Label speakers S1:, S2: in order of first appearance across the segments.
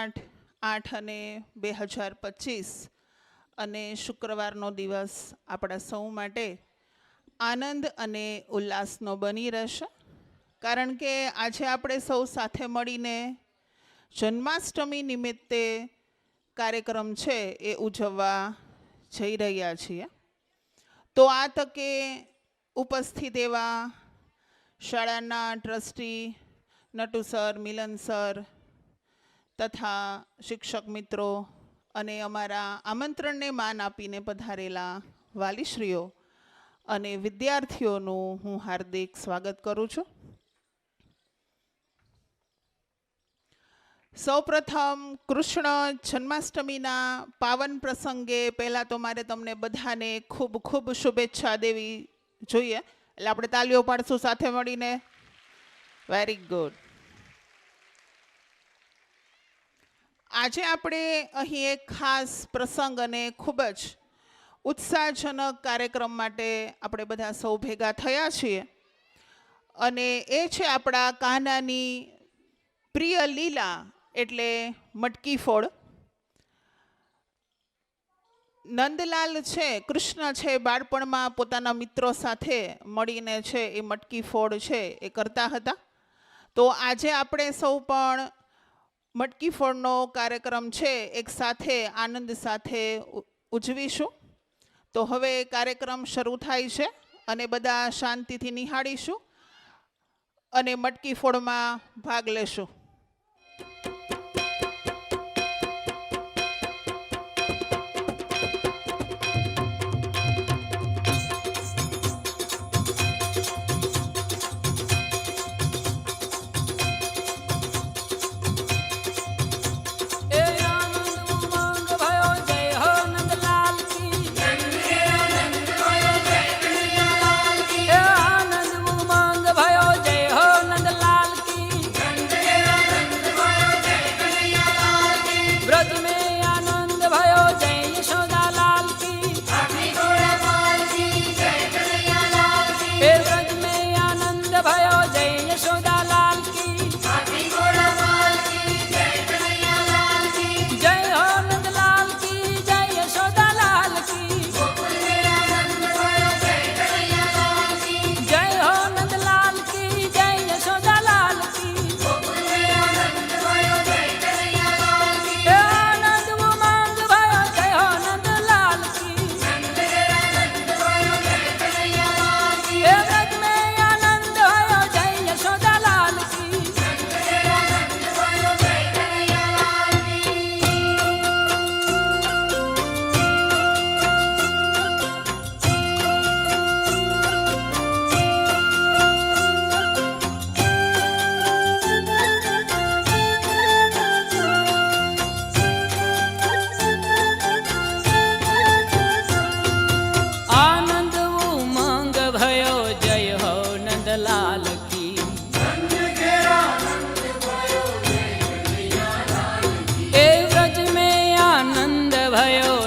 S1: આઠ આઠ અને બે હજાર પચીસ. અને શુક્રવારનો દિવસ આપણા સૌ માટે આનંદ અને ઉલ્લાસનો બની રહેશે. કારણ કે આજે આપણે સૌ સાથે મળીને જન્માષ્ટમી નિમિત્તે કાર્યક્રમ છે એ ઉજવવા જઈ રહ્યા છીએ. તો આ તકે ઉપસ્થિત એવા શાળાના trustee Natu sir Milan sir તથા શિક્ષક મિત્રો અને અમારા આમંત્રણને માન આપીને પધારેલા વાલીશ્રીઓ અને વિદ્યાર્થીઓનું હું હાર્દિક સ્વાગત કરું છું. સૌપ્રથમ કૃષ્ણ જન્માષ્ટમીના પાવન પ્રસંગે પહેલાં તો મારે તમને બધાને ખૂબ ખૂબ શુભેચ્છા દેવી જોઈએ. એટલે આપણે તાલીઓ પાડશું સાથે મળીને. વેરી ગુડ આજે આપણે અહીં એક ખાસ પ્રસંગ અને ખૂબ જ ઉત્સાહજનક કાર્યક્રમ માટે આપણે બધા સૌ ભેગા થયા છીએ. અને એ છે આપણા કાનાની પ્રિય લીલા એટલે મટકી ફોડ. નંદલાલ છે, કૃષ્ણ છે, બાળપણમાં પોતાના મિત્રો સાથે મળીને છે એ મટકી ફોડ છે એ કરતા હતા. તો આજે આપણે સૌ પણ મટકી ફોડનો કાર્યક્રમ છે, એક સાથે આનંદ સાથે ઉજવીશું. તો હવે કાર્યક્રમ શરૂ થાય છે અને બધા શાંતિથી નિહાળીશું અને મટકી ફોડમાં ભાગ લેશું.
S2: ભયો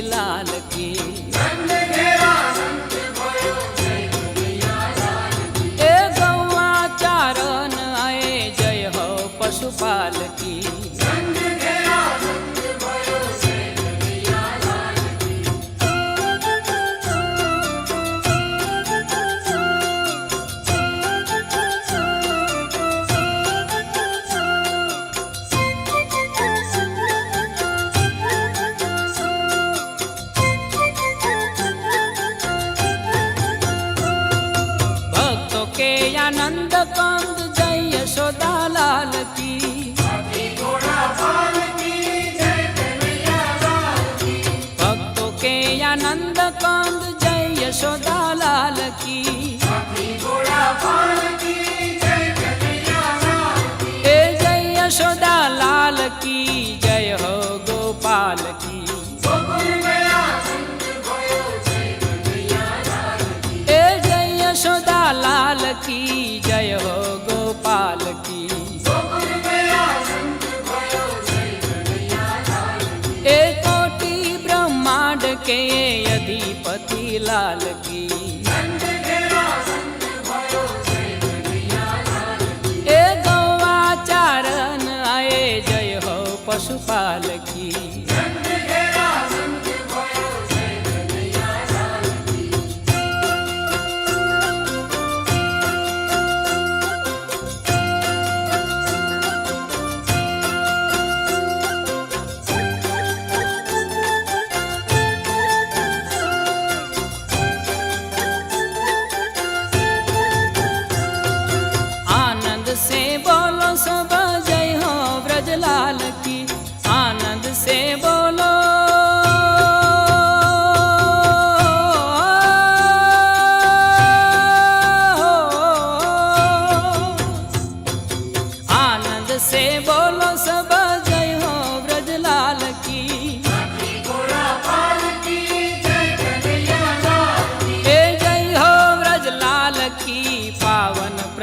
S2: இல்லான યશોદા લાલ કી पालकी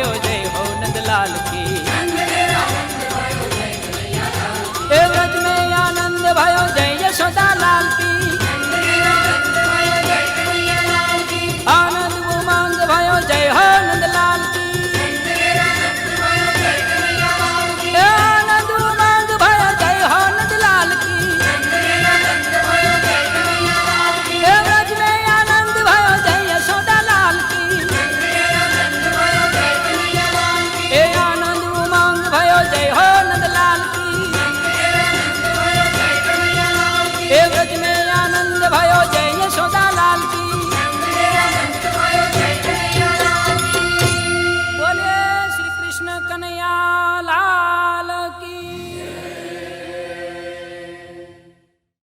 S2: જય હો નંદલાલ કી.